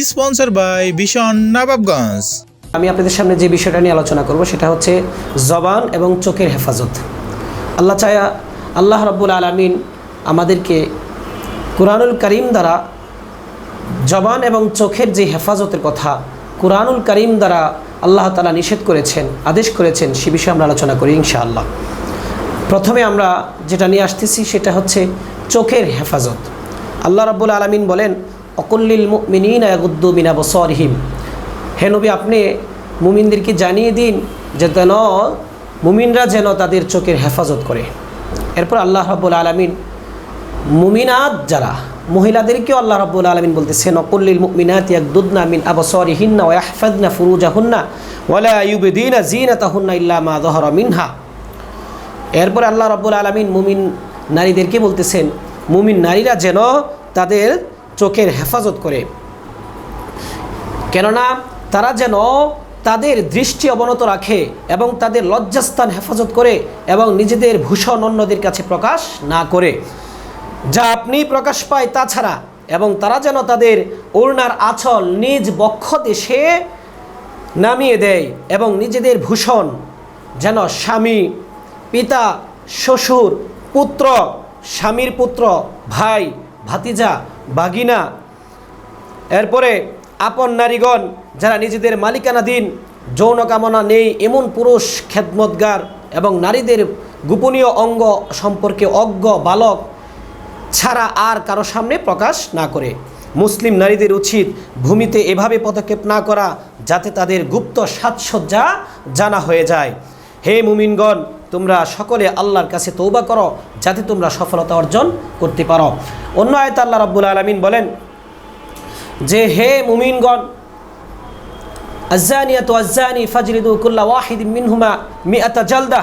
Sponsor by ভীষণ নবাবগঞ্জ। আমি আপনাদের সামনে যে বিষয়টা নিয়ে আলোচনা করব, সেটা হচ্ছে জবান এবং চোখের হেফাজত। আল্লাহ চায়া, আল্লাহ রব্বুল আলমিন আমাদেরকে কোরআনুল করিম দ্বারা জবান এবং চোখের যে হেফাজতের কথা কোরআনুল করিম দ্বারা আল্লাহ তালা নিষেধ করেছেন, আদেশ করেছেন, সে বিষয়ে আমরা আলোচনা করি ইনশাআল্লাহ। প্রথমে আমরা যেটা নিয়ে আসতেছি, সেটা হচ্ছে চোখের হেফাজত। আল্লাহ রাব্বুল আলমিন বলেন অকুল্লিল মিনীন আগুদ্দু বিনা বসরহিম। হে নবী, আপনি মুমিনদেরকে জানিয়ে দিন যে যেন মুমিনরা যেন তাদের চোখের হেফাজত করে। এরপর আল্লাহ রাব্বুল আলমিন মুমিনাত যারা, মহিলাদেরকেও আল্লাহ রাব্বুল আলমিন বলতেছেন, অকুল্লিল মুমিনাত ইয়াকদুদনা মিন আবসরিহিন্না ওয়া ইয়াহফাজনা ফুরুজাহুন্না ওয়ালা ইউবদিনা জিনাতাহুন্না ইল্লা মা যহরা মিনহা। এরপর আল্লাহ রাব্বুল আলমিন মুমিন নারীদেরকে বলতেছেন, মুমিন নারীরা যেন তাদের চোখের হেফাজত করে। কেননা তারা যেন তাদের দৃষ্টি অবনত রাখে এবং তাদের লজ্জাস্থান হেফাজত করে এবং নিজেদের ভূষণ অন্যদের কাছে প্রকাশ না করে। যা আপনি প্রকাশ পায় তাছাড়া এবং তারা যেন তাদের ওড়নার আঁচল নিজ বক্ষ দেশে নামিয়ে দেয় এবং নিজেদের ভূষণ যেন স্বামী, পিতা, শ্বশুর, পুত্র, স্বামীর পুত্র, ভাই ভাতিজা, বাগিনা, এরপরে আপন নারীগণ যারা নিজেদের মালিকানাধীন যৌন কামনা নেই, এমন পুরুষ, খেদমতগার এবং নারীদের গোপনীয় অঙ্গ সম্পর্কে অজ্ঞ বালক ছাড়া আর কারও সামনে প্রকাশ না করে। মুসলিম নারীদের উচিত ভূমিতে এভাবে পদক্ষেপ না করা যাতে তাদের গুপ্ত সাজসজ্জা জানা হয়ে যায়। হে মুমিনগণ তোমরা সকলে আল্লাহর কাছে তৌবা করো যাতে তোমরা সফলতা অর্জন করতে পারো। অন্য আয়ত আল্লাহ রাব্বুল আলমিন বলেন, যে হে মুমিনগণ আজানিয়াত আজানি ফাজরিদু কুল্লা ওয়াহিদ মিনহুমা মিয়াতা জালদা।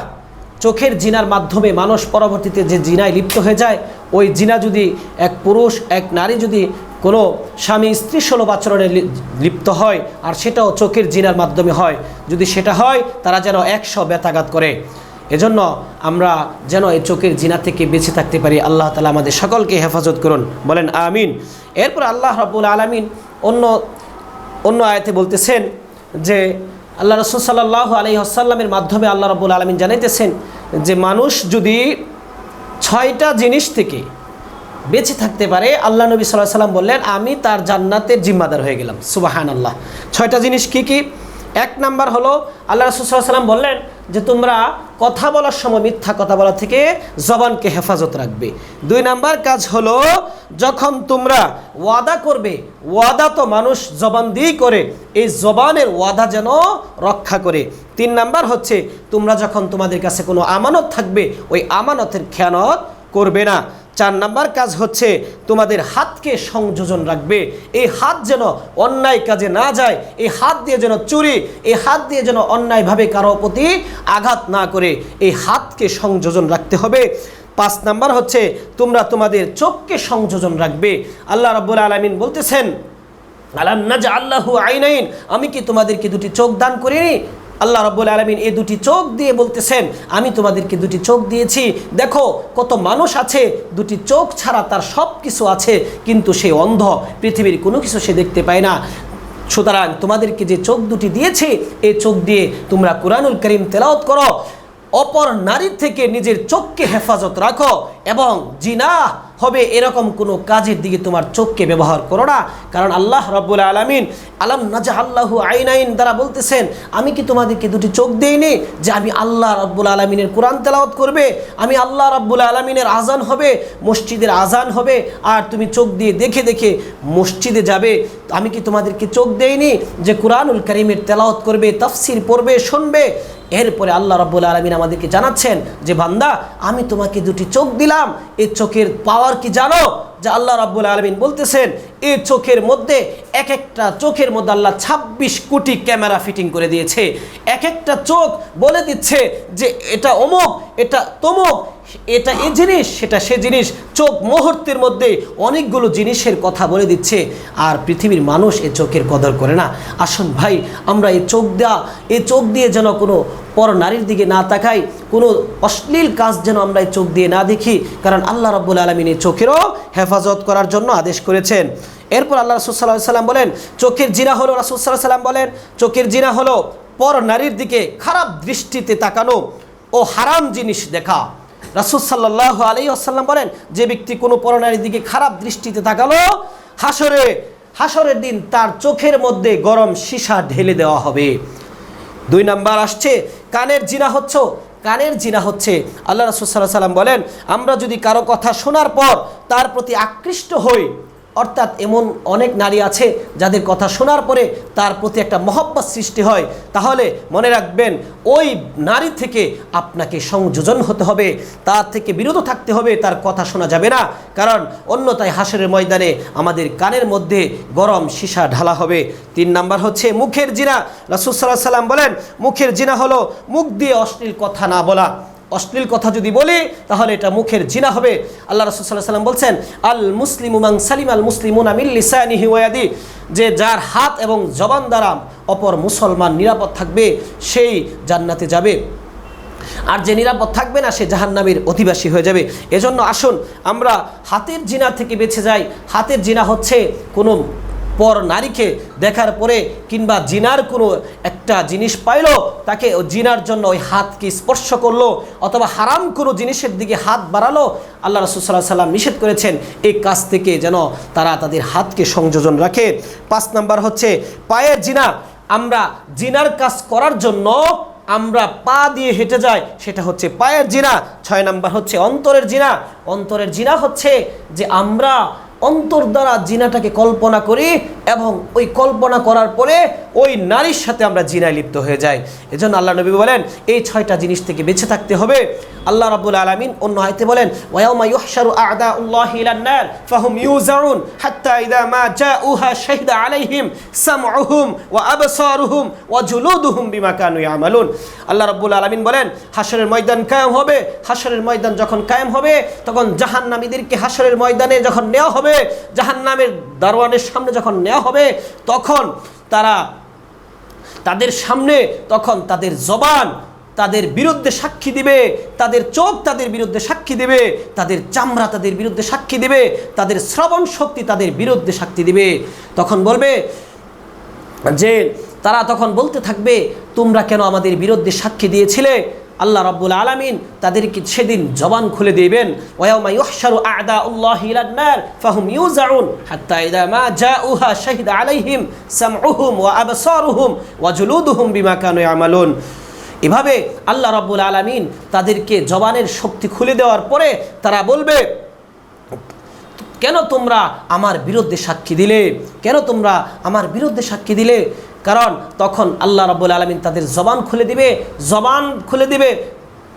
চোখের জিনার মাধ্যমে মানুষ পরবর্তীতে যে জিনায় লিপ্ত হয়ে যায়, ওই জিনা যদি এক পুরুষ, এক নারী যদি কোনো স্বামী স্ত্রী সুলভ আচরণে লিপ্ত হয়, আর সেটাও চোখের জিনার মাধ্যমে হয়, যদি সেটা হয়, তারা যেন একশো ব্যথাঘাত করে। এজন্য আমরা যেন এই চোখের জিনা থেকে বেঁচে থাকতে পারি। আল্লাহ তালা আমাদের সকলকে হেফাজত করুন। বলেন, আমিন। এরপর আল্লাহ রাবুল আলমিন অন্য অন্য আয়াতে বলতেছেন যে, আল্লাহ রসুল সাল্লাহ আলি আসাল্লামের মাধ্যমে আল্লাহ রবুল আলমিন জানাইতেছেন যে, মানুষ যদি ছয়টা জিনিস থেকে বেঁচে থাকতে পারে, আল্লাহ নবী সাল্লাহ সাল্লাম বললেন, আমি তার জান্নাতের জিম্মাদার হয়ে গেলাম। সুবাহান আল্লাহ ছয়টা জিনিস কি কি? এক নাম্বার হলো, আল্লাহ রসুল সাল্লাহ সাল্লাম বললেন যে, তোমরা কথা বলার সময় মিথ্যা কথা বলা থেকে জবানকে হেফাজত রাখবে। দুই নাম্বার কাজ হলো, যখন তোমরা ওয়াদা করবে, ওয়াদা তো মানুষ জবান দিয়েই করে, এই জবানের ওয়াদা যেন রক্ষা করে। তিন নাম্বার হচ্ছে, তোমরা যখন তোমাদের কাছে কোনো আমানত থাকবে, ওই আমানতের খেয়ানত করবে না। চার নাম্বার কাজ হচ্ছে তোমাদের হাতকে সংযোজন রাখবে। এই হাত যেন অন্যায় কাজে না যায়, এই হাত দিয়ে যেন চুরি, এই হাত দিয়ে যেন অন্যায়ভাবে কারও প্রতি আঘাত না করে, এই হাতকে সংযোজন রাখতে হবে। পাঁচ নাম্বার হচ্ছে তোমরা তোমাদের চোখকে সংযোজন রাখবে। আল্লাহ রাব্বুল আলামিন বলতেছেন, আলাম নাজ আল্লাহু আইনাইন? আমি কি তোমাদেরকে দুটি চোখ দান করিনি? আল্লাহ রব্বুল আলমিন এই দুটি চোখ দিয়ে বলতেছেন, আমি তোমাদেরকে দুটি চোখ দিয়েছি। দেখো, কত মানুষ আছে, দুটি চোখ ছাড়া তার সব কিছু আছে, কিন্তু সে অন্ধ। পৃথিবীর কোনো কিছু সে দেখতে পায় না। সুতরাং তোমাদেরকে যে চোখ দুটি দিয়েছে এই চোখ দিয়ে তোমরা কোরআনুল করিম তেলাওত করো। অপর নারীর থেকে নিজের চোখকে হেফাজত রাখো এবং জিনা হবে এরকম কোনো কাজের দিকে তোমার চোখকে ব্যবহার করো না। কারণ আল্লাহ রব্বুল আলমিন আলাম নাজা আল্লাহু আইন আইন দ্বারা বলতেছেন, আমি কি তোমাদেরকে দুটি চোখ দেইনি যে আমি আল্লাহ রব্বুল আলমিনের কোরআন তেলাওয়াত করবে? আমি আল্লাহ রব্বুল আলমিনের আজান হবে, মসজিদের আজান হবে, আর তুমি চোখ দিয়ে দেখে দেখে মসজিদে যাবে। আমি কি তোমাদেরকে চোখ দেইনি যে কোরআনুল করিমের তেলাওয়াত করবে, তাফসির পড়বে, শুনবে? এরপরে আল্লাহ রব্বুল আলমিন আমাদেরকে জানাচ্ছেন যে, বান্দা, আমি তোমাকে দুটি চোখ দিলাম। এই চোখের পাওয়ার কি জানো? যে আল্লাহ রাব্বুল আলমিন বলতেছেন এই চোখের মধ্যে এক একটা চোখের মধ্যে আল্লাহ ২৬ কোটি ক্যামেরা ফিটিং করে দিয়েছে। এক একটা চোখ বলে দিচ্ছে যে, এটা অমুক, এটা তমুক, এটা এ জিনিস, সেটা সে জিনিস। চোখ মুহূর্তের মধ্যে অনেকগুলো জিনিসের কথা বলে দিচ্ছে। আর পৃথিবীর মানুষ এ চোখের কদর করে না। আসুন ভাই, আমরা এই চোখ দেওয়া এই চোখ দিয়ে যেন কোনো পর নারীর দিকে না তাকাই কোনো অশ্লীল কাজ যেন আমরা চোখ দিয়ে না দেখি, কারণ আল্লাহ রব্বুল আলমিন এই চোখেরও হেফাজত করার জন্য আদেশ করেছেন। এরপর আল্লাহ রসুল সাল্লাহ সাল্লাম বলেন, চোখের জিনা হলো, রাসুল সাল্লাহ সাল্লাম বলেন, চোখের জিনা হলো পর নারীর দিকে খারাপ দৃষ্টিতে তাকানো ও হারাম জিনিস দেখা। রাসুল সাল্লাহ আলী আসাল্লাম বলেন, যে ব্যক্তি কোনো পরনারীর দিকে খারাপ দৃষ্টিতে তাকালো হাসরে হাসরের দিন তার চোখের মধ্যে গরম সীসা ঢেলে দেওয়া হবে। দুই নাম্বার আসছে, কানের জিনা হচ্ছ, কানের জিনা হচ্ছে। আল্লাহ রাসুল সাল্লাহ সাল্লাম বলেন, আমরা যদি কারও কথা শোনার পর তার প্রতি আকৃষ্ট হই অর্থাৎ এমন অনেক নারী আছে যাদের কথা শোনার পরে তার প্রতি একটা মহব্বত সৃষ্টি হয়। তাহলে মনে রাখবেন, ওই নারী থেকে আপনাকে সংযোজন হতে হবে, তার থেকে বিরত থাকতে হবে, তার কথা শোনা যাবে না। কারণ অন্যতায় হাসের ময়দানে আমাদের কানের মধ্যে গরম সীসা ঢালা হবে। তিন নাম্বার হচ্ছে মুখের জিনা। রাসুল সাল্লাহ সাল্লাম বলেন, মুখের জিনা হলো মুখ দিয়ে অশ্লীল কথা না বলা। অশ্লীল কথা যদি বলি, তাহলে এটা মুখের জিনা হবে। আল্লাহ রসুল সাল্লাহ সাল্লাম বলছেন আল মুসলিম উমাং সালিম আল মুসলিমুন আমিল যে যার হাত এবং জবান দ্বারা অপর মুসলমান নিরাপদ থাকবে, সেই জান্নাতে যাবে। আর যে নিরাপদ থাকবে না, সে জাহান্নামের অধিবাসী হয়ে যাবে। এজন্য আসুন, আমরা হাতের জিনা থেকে বেঁচে যাই। হাতের জিনা হচ্ছে কোনো পর নারীকে দেখার পরে কিংবা জিনার কোনো একটা জিনিস পাইলো, তাকে জিনার জন্য ওই হাতকে স্পর্শ করল, অথবা হারাম কোনো জিনিসের দিকে হাত বাড়ালো, আল্লাহ রসুল্লাহ সাল্লাম নিষেধ করেছেন এই কাজ থেকে যেন তারা তাদের হাতকে সংযোজন রাখে। পাঁচ নাম্বার হচ্ছে পায়ের জিনা, আমরা জিনার কাজ করার জন্য আমরা পা দিয়ে হেঁটে যাই, সেটা হচ্ছে পায়ের জিনা। ছয় নাম্বার হচ্ছে অন্তরের জিনা। অন্তরের জিনা হচ্ছে যে আমরা অন্তর দ্বারা জিনাটাকে কল্পনা করি এবং ওই কল্পনা করার পরে ওই নারীর সাথে আমরা জিনায় লিপ্ত হয়ে যাই। এজন্য আল্লাহ নবী বলেন, এই ছয়টা জিনিস থেকে বেঁচে থাকতে হবে। আল্লাহ রাব্বুল আলামিন অন্য আয়তে বলেন, ওয়া বিমা আল্লাহ রাব্বুল আলামিন বলেন, হাশরের ময়দান কায়েম হবে। হাশরের ময়দান যখন কায়েম হবে, তখন জাহান্নামীদেরকে হাশরের ময়দানে যখন নেওয়া হবে জাহান্নামের দারোয়ানের সামনে যখন নেওয়া হবে, তখন তারা তাদের সামনে, তখন তাদের জবান তাদের বিরুদ্ধে সাক্ষী দিবে, তাদের চোখ তাদের বিরুদ্ধে সাক্ষী দিবে, তাদের চামড়া তাদের বিরুদ্ধে সাক্ষী দিবে, তাদের শ্রবণ শক্তি তাদের বিরুদ্ধে সাক্ষী দিবে। তখন বলবে যে, তারা তখন বলতে থাকবে, তোমরা কেন আমাদের বিরুদ্ধে সাক্ষী দিয়েছিলে? আল্লাহ রাব্বুল আলামিন তাদেরকে সেদিন জবান খুলে দিবেন ইলান নার ফাহুম শাহিদা ওয়া বিমা এভাবে আল্লাহ রাব্বুল আলামিন তাদেরকে জবানের শক্তি খুলে দেওয়ার পরে তারা বলবে, কেন তোমরা আমার বিরুদ্ধে সাক্ষী দিলে? কেন তোমরা আমার বিরুদ্ধে সাক্ষী দিলে? কারণ তখন আল্লাহ রাব্বুল আলমিন তাদের জবান খুলে দিবে, জবান খুলে দিবে,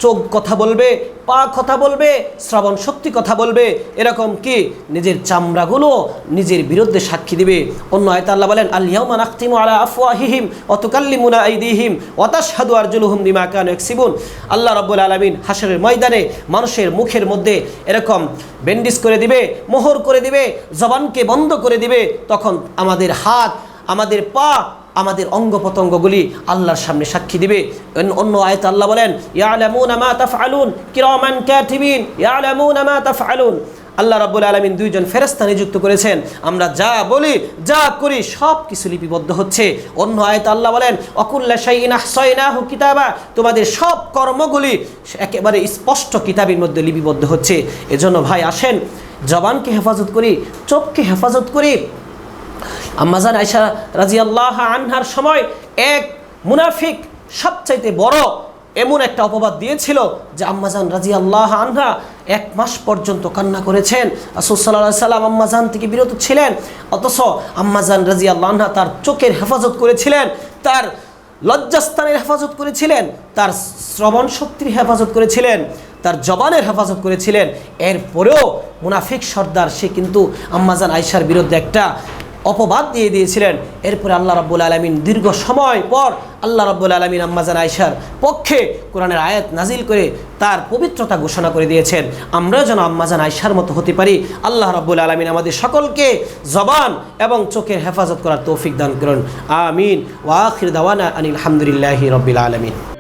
চোখ কথা বলবে, পা কথা বলবে, শ্রবণ শক্তি কথা বলবে। এরকম কি? নিজের চামড়াগুলো নিজের বিরুদ্ধে সাক্ষী দিবে। অন্য আয়তা আল্লাহ বলেন আল্লাহমা নাখতিমু আলা আফওয়াহিহিম অতুকাল্লিমুনা আইদিহিম ওয়াতাশহাদু আরজুলুহুম বিমা কানু ইয়াকসিবুন। আল্লাহ রাব্বুল আলামিন হাশরের ময়দানে মানুষের মুখের মধ্যে এরকম ব্যান্ডিজ করে দিবে, মোহর করে দিবে, জবানকে বন্ধ করে দিবে। তখন আমাদের হাত, আমাদের পা আমাদের অঙ্গ প্রত্যঙ্গগুলি আল্লাহর সামনে সাক্ষী দিবে। অন্য- আয়ত আল্লাহ বলেন আল্লাহ রাব্বুল আলমিন দুইজন ফেরেশতা নিযুক্ত করেছেন। আমরা যা বলি, যা করি সব কিছু লিপিবদ্ধ হচ্ছে। অন্য আয়ত আল্লাহ বলেন, অকুল্লা কিতাবা। তোমাদের সব কর্মগুলি একেবারে স্পষ্ট কিতাবের মধ্যে লিপিবদ্ধ হচ্ছে। এজন্য ভাই, আসেন, জবানকে হেফাজত করি, চোখকে হেফাজত করি আম্মাজান আয়সা রাজি আল্লাহ আনহার সময় এক মুনাফিক সবচাইতে বড় এমন একটা অপবাদ দিয়েছিল যে আম্মাজান রাজি আল্লাহ আনহা এক মাস পর্যন্ত কান্না করেছেন। আসুসাল্লাহ সাল্লাম আম্মাজান থেকে বিরত ছিলেন, অথচ আম্মাজান রাজি আল্লাহ তার চোখের হেফাজত করেছিলেন, তার লজ্জাস্থানের হেফাজত করেছিলেন, তার শ্রবণ শক্তির হেফাজত করেছিলেন, তার জবানের হেফাজত করেছিলেন। এরপরেও মুনাফিক সর্দার, সে কিন্তু আম্মাজান আয়সার বিরুদ্ধে একটা অপবাদ দিয়ে দিয়েছিলেন। এরপরে আল্লাহ রাব্বুল আলমিন দীর্ঘ সময় পর আল্লাহ রাব্বুল আলমিন আম্মাজান আয়সার পক্ষে কোরআনের আয়াত নাজিল করে তার পবিত্রতা ঘোষণা করে দিয়েছেন। আমরাও যেন আম্মাজান আয়সার মতো হতে পারি। আল্লাহ রাব্বুল আলমিন আমাদের সকলকে জবান এবং চোখের হেফাজত করার তৌফিক দান করুন। আমিন। ওয়াখির দাওয়ানা আনিল হামদুলিল্লাহি রব্বিল আলমিন।